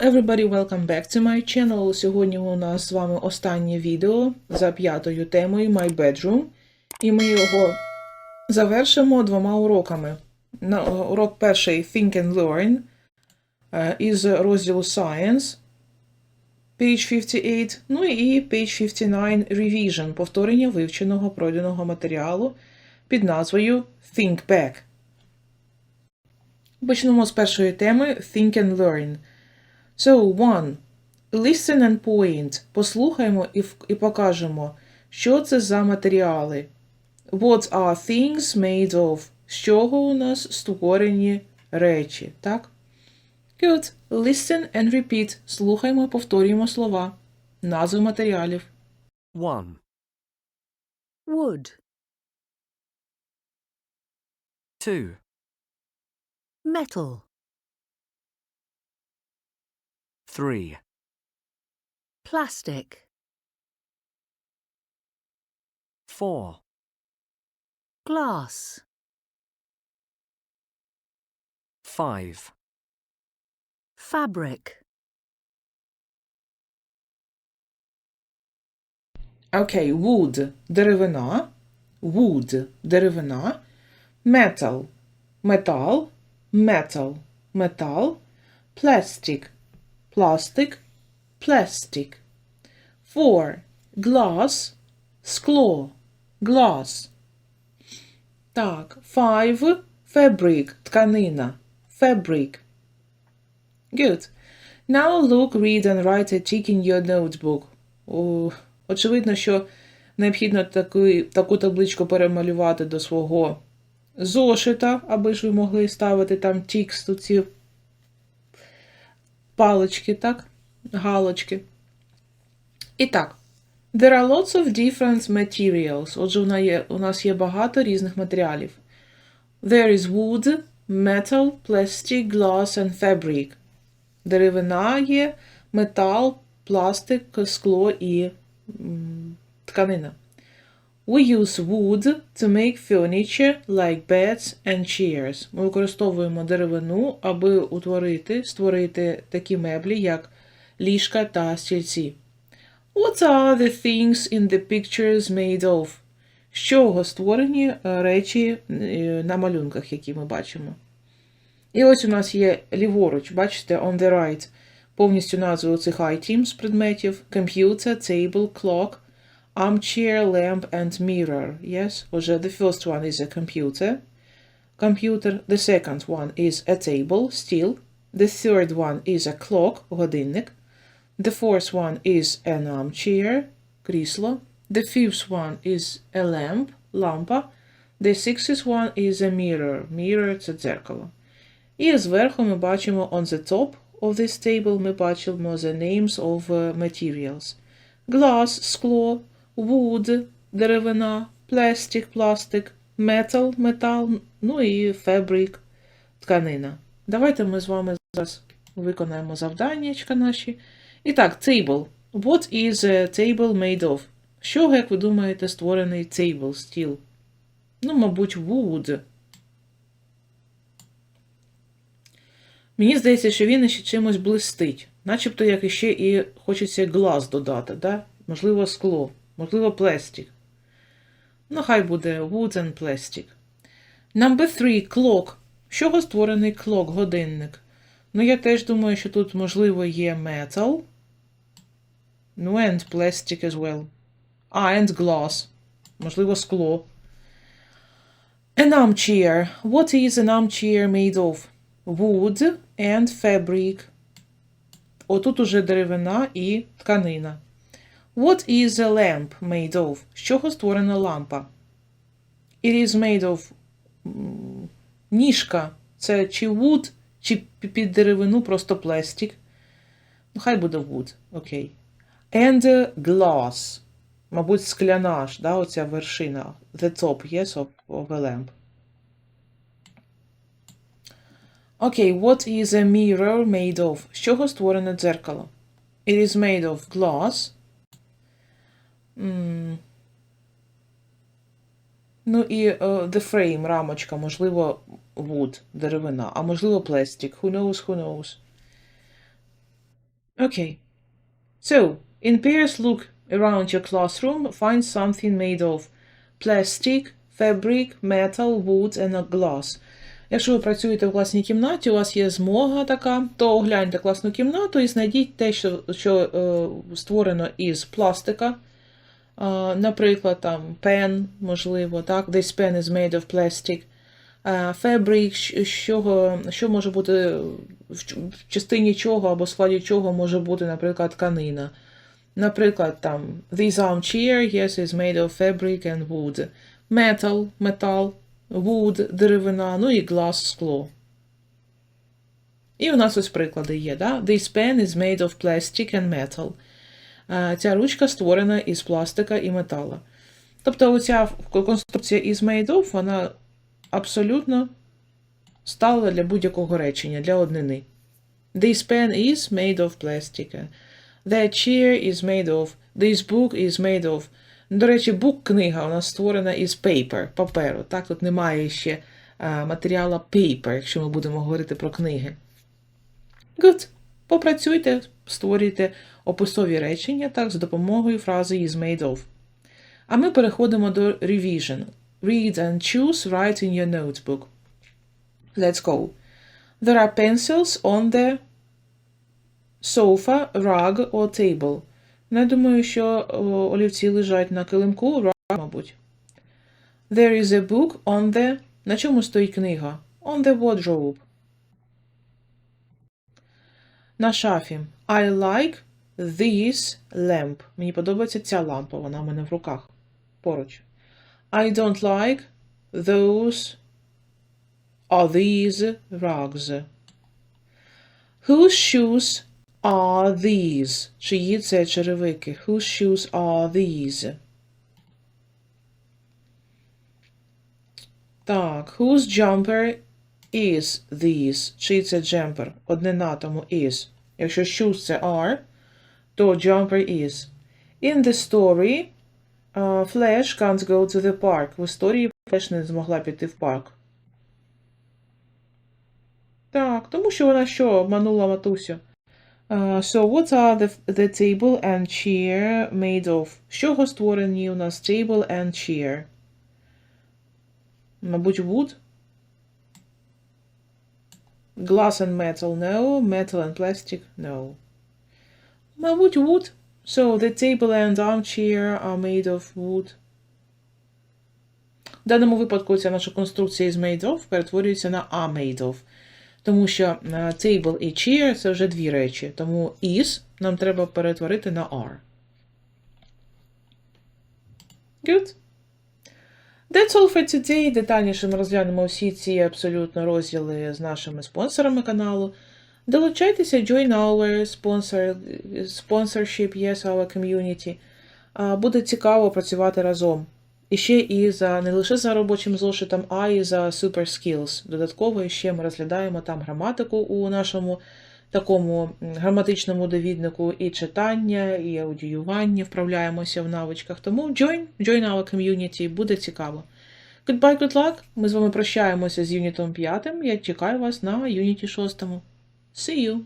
everybody, welcome back to my channel. Сьогодні у нас з вами останнє відео за п'ятою темою My Bedroom. І ми його завершимо двома уроками. На, урок перший Think and Learn е, із розділу Science, page 58, ну і page 59 Revision, повторення вивченого пройденого матеріалу під назвою Think Back. Почнемо з першої теми Think and Learn. So, one. Listen and point. Послухаємо і, і покажемо, що це за матеріали. What are things made of? З чого у нас створені речі, так? Good. Listen and repeat. Слухаємо, повторюємо слова. Назви матеріалів. 1, wood, 2, metal, 3, plastic, 4, glass, 5, fabric, Окей, wood – деревина. Wood – деревина. Metal – метал. Metal – метал. Plastic – пластик. Plastic. Four – glass – скло. Glass. Так, five – fabric – тканина. Fabric. Good. Now look, read and write a tick in your notebook. О, очевидно, що необхідно таку, таку табличку перемалювати до свого зошита, аби ж ви могли ставити там тікс, тут ці палички, так? Галочки. І так. There are lots of different materials. Отже, у нас є, багато різних матеріалів. There is wood, metal, plastic, glass and fabric. Деревина є, метал, пластик, скло і тканина. We use wood to make furniture like beds and chairs. Ми використовуємо деревину, аби утворити, створити такі меблі, як ліжка та стільці. What are the things in the pictures made of? З чого створені е, речі е, на малюнках, які ми бачимо? І ось у нас є ліворуч, бачите, on the right, повністю назви оцих items предметів. Computer, table, clock, armchair, lamp and mirror. Yes? Отже, the first one is a computer. Computer. The second one is a table, still. The third one is a clock, годинник. The fourth one is an armchair, крісло. The fifth one is a lamp, лампа. The sixth one is a mirror. Mirror – це дзеркало. І зверху ми бачимо on the top of this table ми бачимо the names of uh, materials. Glass – скло, wood – деревина, plastic – пластик, metal – метал, ну і fabric – тканина. Давайте ми з вами зараз виконаємо завданнячка наші. І так, table. What is a table made of? Чого, як ви думаєте, створений table, стіл? Ну, мабуть, wood. Мені здається, що він ще чимось блистить. Начебто, як іще і хочеться глаз додати, да? Можливо, скло, можливо, пластик. Ну, хай буде wood and plastic. Number three. Clock. З чого створений clock, годинник? Ну, я теж думаю, що тут, можливо, є metal. Ну, and plastic as well. А, and glass. Можливо, скло. An armchair. What is an armchair made of? Wood and fabric. Отут уже деревина і тканина. What is a lamp made of? З чого створена лампа? It is made of ніжка. Це чи wood, чи під деревину просто пластик. Ну, хай буде wood. Окей. And uh, glass. Мабуть, скляна ж, да, оця вершина. The top, yes, of, of a lamp. Окей, what is a mirror made of? З чого створене дзеркало? It is made of glass. Ну і е, the frame, рамочка, можливо, wood, деревина, а можливо, пластик. Who knows, who knows. Okay. So, in pairs, look around your classroom, find something made of plastic, fabric, metal, wood and glass. Якщо ви працюєте в класній кімнаті, у вас є змога така, то огляньте класну кімнату і знайдіть те, що, що е, створено із пластика. Наприклад, там пен, можливо, так, this pen is made of plastic. Fabric, що, що, може бути в частині чого або складі чого може бути, наприклад, тканина. Наприклад, там this armchair, yes, is made of fabric and wood. Metal, метал, wood, деревина, ну і glass, скло. І у нас ось приклади є, да? This pen is made of plastic and metal. Е, Ця ручка створена із пластика і метала. Тобто оця конструкція із made of, вона абсолютно стала для будь-якого речення, для однини. This pen is made of plastic. That chair is made of. This book is made of. До речі, book книга у нас створена із paper, паперу. Так, тут немає ще а, матеріала paper, якщо ми будемо говорити про книги. Good. Попрацюйте, створюйте описові речення так, з допомогою фрази is made of. А ми переходимо до revision. Read and choose, write in your notebook. Let's go. There are pencils on the sofa, rug or table. Не думаю, що олівці лежать на килимку, rug, мабуть. There is a book on the... На чому стоїть книга? On the wardrobe. На шафі. I like this lamp. Мені подобається ця лампа, вона в мене в руках. Поруч. I don't like those or these rugs. Whose shoes are these? Чиї це черевики? Whose shoes are these? Так, whose jumper is this? Чий це джемпер? Однина тому is. Якщо shoes це are, то jumper is. In the story, uh, Flash can't go to the park. В історії Флеш не змогла піти в парк. Так, тому що вона що, обманула матусю. Uh, so what are the, the table and chair made of? З чого створені у нас table and chair? Мабуть, wood? Glass and metal, no. Metal and plastic, no. Мабуть, wood. So the table and armchair are made of wood. В даному випадку ця наша конструкція із made of перетворюється на are made of. Тому що е, table і chair це вже дві речі. Тому is нам треба перетворити на are. Good. That's all for today. Детальніше ми розглянемо всі ці абсолютно розділи з нашими спонсорами каналу. Долучайтеся, join our sponsor, sponsorship, yes, our community. Буде цікаво працювати разом. І ще і за не лише за робочим зошитом, а й за super skills. Додатково ще ми розглядаємо там граматику у нашому такому граматичному довіднику, і читання, і аудіювання, вправляємося в навичках. Тому join, join our community, буде цікаво. Goodbye, good luck. Ми з вами прощаємося з юнітом 5. Я чекаю вас на юніті 6. See you!